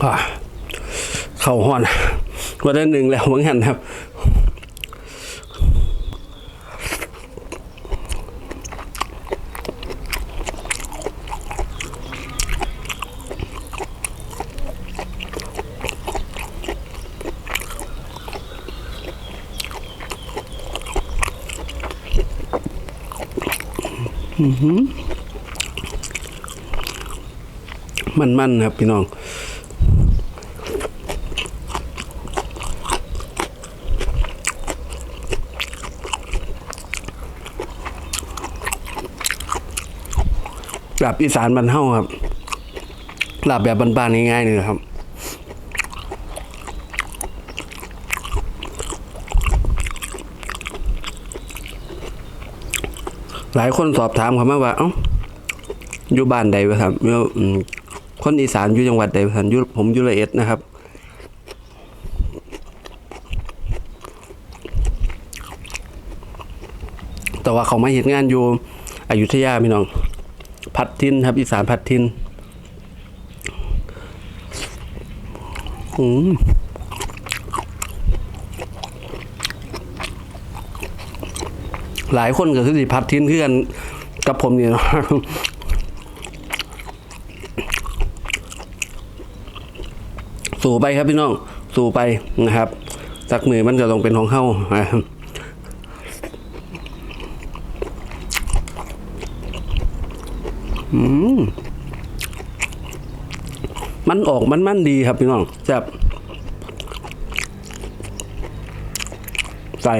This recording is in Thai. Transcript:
อ่าเข้าห้อนวันได้หนึ่งแล้วเหมือนกันครับมันๆนครับพี่น้อง หลับอีสานบ้านเฮาครับหลับแบบบ้านๆง่ายๆนี่แหละครับหลายคนสอบถามเขามาว่า เอ้า อยู่บ้านใดวะครับอยู่คนอีสานอยู่จังหวัดใดวะครับอยู่ผมอยู่ละเอ็ดนะครับ แต่ว่าเขามาเห็นงานอยู่อยุธยาพี่น้อง พัดทินครับอีสานพัดทินอืมหลายคนก็คือสิพัดทินคือกันกับผมนี่นะสู่ไปครับพี่น้อง สู่ไปนะครับสักมือมันจะลงเป็นของเข้านะครับ มันออกมันมันดีครับพี่น้องแซ่บใส่